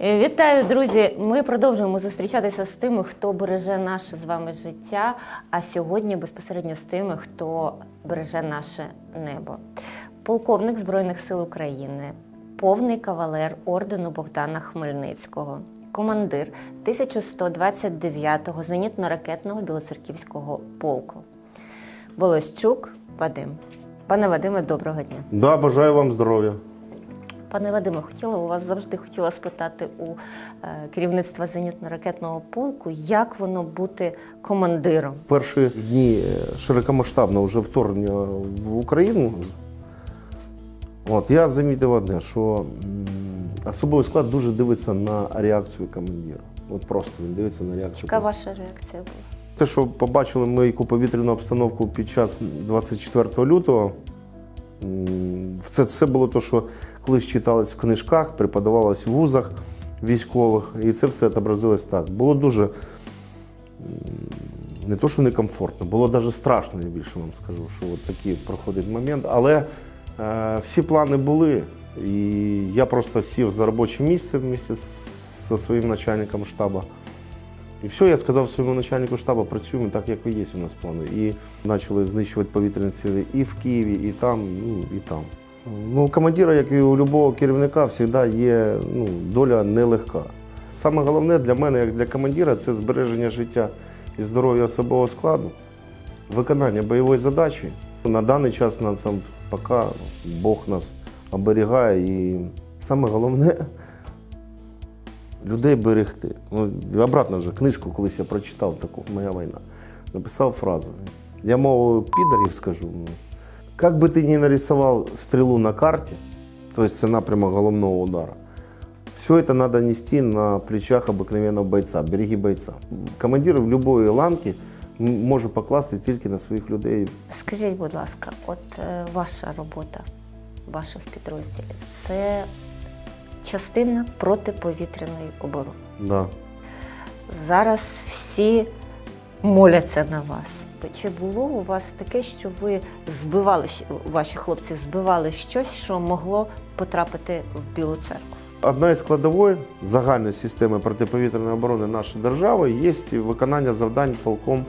Е, Вітаю, друзі! Ми продовжуємо зустрічатися з тими, хто береже наше з вами життя. А сьогодні безпосередньо з тими, хто береже наше небо. Полковник Збройних сил України, повний кавалер ордену Богдана Хмельницького, командир 1129-го зенітно-ракетного білоцерківського полку. Волощук Вадим. Пане Вадиме, доброго дня. Да, бажаю вам здоров'я. Пане Вадиме, хотіла у вас завжди хотіла спитати у е, керівництва зенітно-ракетного полку, як воно бути командиром. Перші дні е, широкомасштабного вже вторгнення в Україну. От, я замітив одне, що особовий склад дуже дивиться на реакцію командира. От просто він дивиться на реакцію. Яка ваша реакція була? Те, що побачили ми яку повітряну обстановку під час 24 лютого, це, це було те, що колись читалось в книжках, преподавалось в вузах військових, і це все відобразилось так. Було дуже не то, що некомфортно, було навіть страшно, я більше вам скажу, що от такий проходить момент. Але е, всі плани були. І я просто сів за робоче місце вместе зі своїм начальником штабу. І все, я сказав своєму начальнику штабу, працюємо так, як і є у нас плани. І почали знищувати повітряні цілі і в Києві, і там, ну, і там. Ну, у командира, як і у будь-якого керівника, завжди є ну, доля нелегка. Саме головне для мене, як для командира, це збереження життя і здоров'я особового складу, виконання бойової задачі. На даний час на цьому поки Бог нас оберігає. І саме головне людей берегти. Ну, обратно вже книжку, колись я прочитав таку Моя війна. Написав фразу. Я мовою підарів скажу. ну, Як би ти не нарисував стрілу на карті, тобто це напрямок головного удара, все это надо нести на плечах обыкновенного бойця, береги бойця. Командир будь-якої ланки може покласти тільки на своїх людей. Скажіть, будь ласка, от е, ваша робота ваших підрозділів це частина протиповітряної оборони. Да. Зараз всі моляться на вас. Чи було у вас таке, що ви збивали, ваші хлопці збивали щось, що могло потрапити в Білу церкву? Одна із складової загальної системи протиповітряної оборони нашої держави є виконання завдань полком е,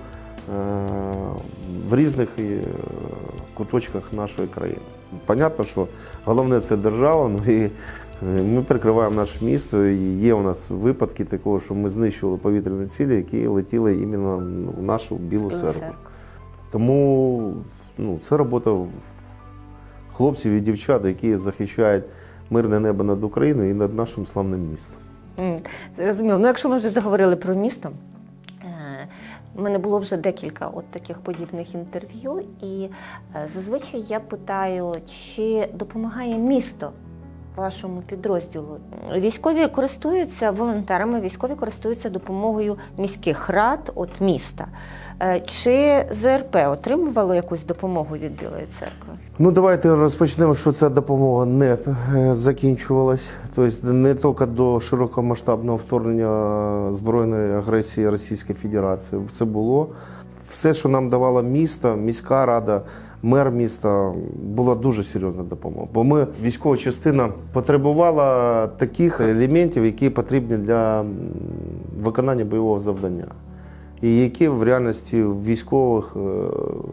в різних е, куточках нашої країни. Понятно, що головне це держава, ну і ми прикриваємо наше місто. І є у нас випадки такого, що ми знищували повітряні цілі, які летіли іменно в нашу білу церкву. Тому ну, це робота хлопців і дівчат, які захищають мирне небо над Україною і над нашим славним містом. М, Зрозуміло. Ну, якщо ми вже заговорили про місто, е, у мене було вже декілька от таких подібних інтерв'ю, і е, зазвичай я питаю, чи допомагає місто вашому підрозділу? Військові користуються волонтерами, військові користуються допомогою міських рад от міста. Е, Чи ЗРП отримувало якусь допомогу від Білої церкви? Ну, давайте розпочнемо, що ця допомога не е, закінчувалась. Тобто не тільки до широкомасштабного вторгнення збройної агресії Російської Федерації. Це було. Все, що нам давала місто, міська рада, мер міста, була дуже серйозна допомога. Бо ми, військова частина, потребувала таких елементів, які потрібні для виконання бойового завдання. І які в реальності військових е,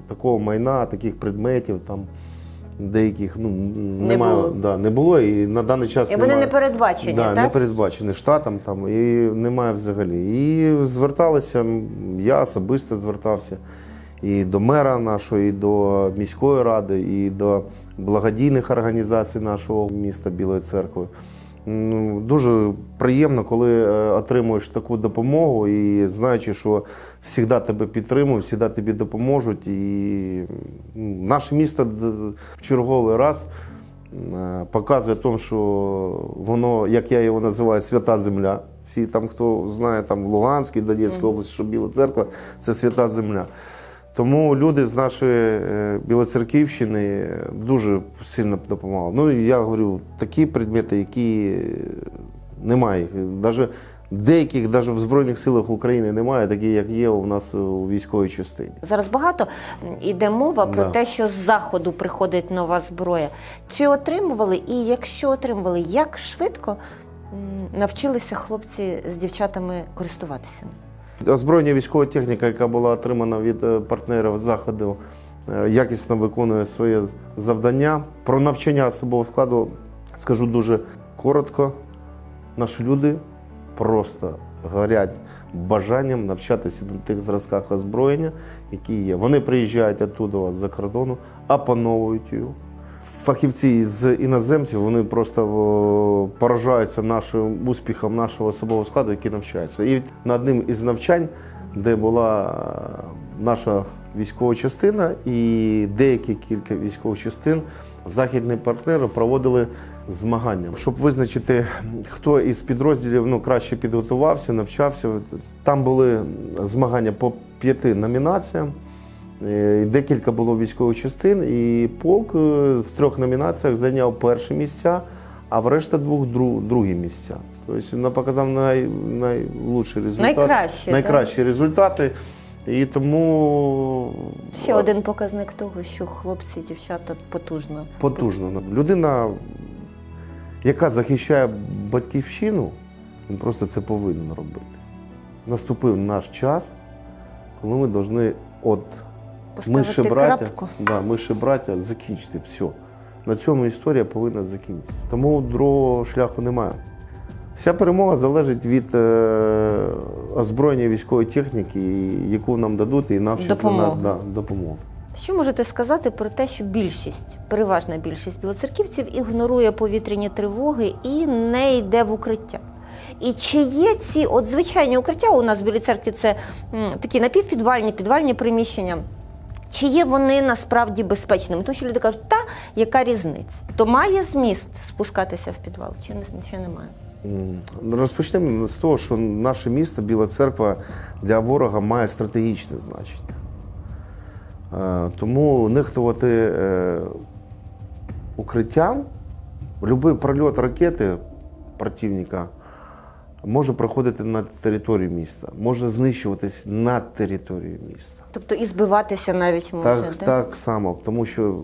такого майна, таких предметів, там деяких ну, немає, було. Да, не було. І на даний час І вони немає. не передбачені, да, так? не передбачені штатом там і немає взагалі. І зверталися, я особисто звертався і до мера нашого, і до міської ради, і до благодійних організацій нашого міста Білої церкви. Ну, Дуже приємно, коли е, отримуєш таку допомогу і знаючи, що завжди тебе підтримують, завжди тобі допоможуть. І наше місто в черговий раз е, показує тому, що воно, як я його називаю, свята земля. Всі там, хто знає там в Луганській, Донецькій області, що Біла церква це свята земля. Тому люди з нашої е, Білоцерківщини дуже сильно допомагали. Ну і я говорю, такі предмети, які е, немає їх. Навіть деяких навіть в Збройних силах України немає, такі, як є у нас у військовій частині. Зараз багато м, іде мова про Да. те, що з заходу приходить нова зброя. Чи отримували, і якщо отримували, як швидко навчилися хлопці з дівчатами користуватися? Озброєння військова техніка, яка була отримана від е, партнерів заходу, е, якісно виконує своє завдання. Про навчання особового складу скажу дуже коротко. Наші люди просто горять бажанням навчатися на тих зразках озброєння, які є. Вони приїжджають оттуда з-за кордону, опановують його. Фахівці з іноземців вони просто поражаються нашим успіхом нашого особового складу, який навчається. І на одним із навчань, де була е, наша військова частина і деякі кілька військових частин, західні партнери проводили змагання, щоб визначити, хто із підрозділів ну, краще підготувався, навчався. Там були змагання по п'яти номінаціям. Е, Декілька було військових частин, і полк е, в трьох номінаціях зайняв перші місця, а в решта двох другі місця. Тобто він показав най, найлучший результат. Найкраще, найкращі результати. І тому Ще один показник того, що хлопці і дівчата потужно. потужно. Людина, яка захищає батьківщину, він просто це повинен робити. Наступив наш час, коли ми повинні от ми Поставити ще браття, да, ми ще браття закінчити все. На цьому історія повинна закінчитися. Тому другого шляху немає. Вся перемога залежить від е, озброєння військової техніки, яку нам дадуть, і навчаться Допомоги. нас да, допомогу. Що можете сказати про те, що більшість, переважна більшість білоцерківців ігнорує повітряні тривоги і не йде в укриття? І чи є ці от звичайні укриття у нас в Білій церкві це м, такі напівпідвальні, підвальні приміщення? Чи є вони насправді безпечними? Тому що люди кажуть, та яка різниця? То має зміст спускатися в підвал, чи не чи немає? Розпочнемо з того, що наше місто, Біла Церква, для ворога має стратегічне значення. Е, Тому нехтувати е, укриттям, будь-який прольот ракети противника може проходити на територію міста, може знищуватись на території міста. Тобто і збиватися навіть може. Так, да? так само, тому що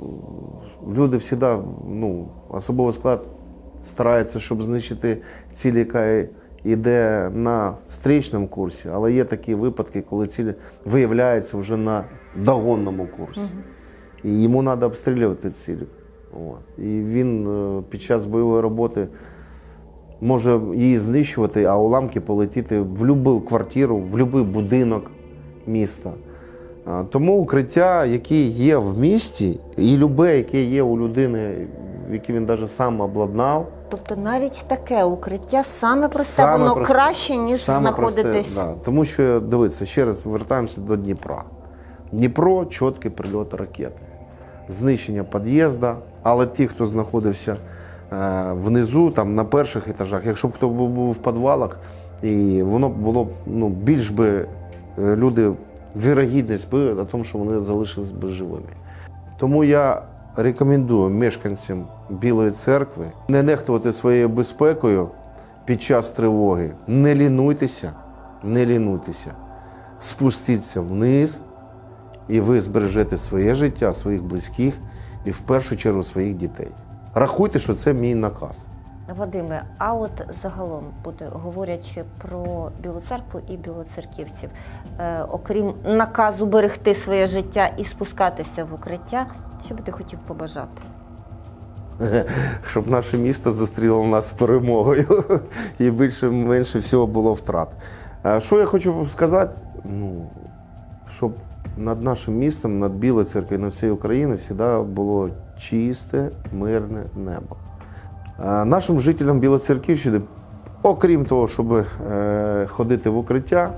люди завжди, ну, особовий склад старається, щоб знищити ціль, яка йде на встрічному курсі, але є такі випадки, коли ціль виявляється вже на догонному курсі. І йому треба обстрілювати ціль. От. І він е, під час бойової роботи може її знищувати, а уламки полетіти в будь-яку квартиру, в будь-який будинок міста. Тому укриття, які є в місті, і любе, яке є у людини, яке він навіть сам обладнав, Тобто навіть таке укриття саме просте, Саме воно просте. краще, ніж Саме знаходитись. просте, да. Тому що дивіться, ще раз вертаємося до Дніпра. Дніпро чіткий прильот ракети, знищення під'їзду, але ті, хто знаходився внизу, там на перших етажах, якщо б хто був, в підвалах, і воно було ну, більш би е, люди, вірогідність би о тому, що вони залишились би живими. Тому я рекомендую мешканцям Білої церкви не нехтувати своєю безпекою під час тривоги. Не лінуйтеся, не лінуйтеся. Спустіться вниз, і ви збережете своє життя, своїх близьких і в першу чергу своїх дітей. Рахуйте, що це мій наказ. Вадиме, а от загалом, буде говорячи про Білу церкву і білоцерківців, е, окрім наказу берегти своє життя і спускатися в укриття, що би ти хотів побажати? щоб наше місто зустріло нас з перемогою і більше менше всього було втрат. Що я хочу сказати? Ну, щоб над нашим містом, над Білою церквою, над всією Україною завжди було чисте, мирне небо. Нашим жителям Білоцерківщини, окрім того, щоб е, ходити в укриття,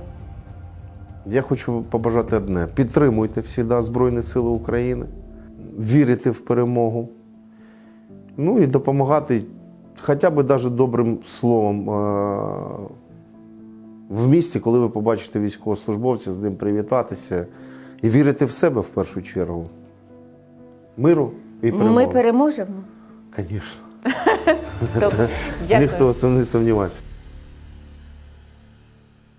я хочу побажати одне: підтримуйте завжди Збройні Сили України, вірите в перемогу. Ну і допомагати хоча б навіть добрим словом е, в місті, коли ви побачите військовослужбовця, з ним привітатися і вірити в себе в першу чергу. Миру і перемоги. Ми переможемо. Звісно. Ніхто не сумнівається.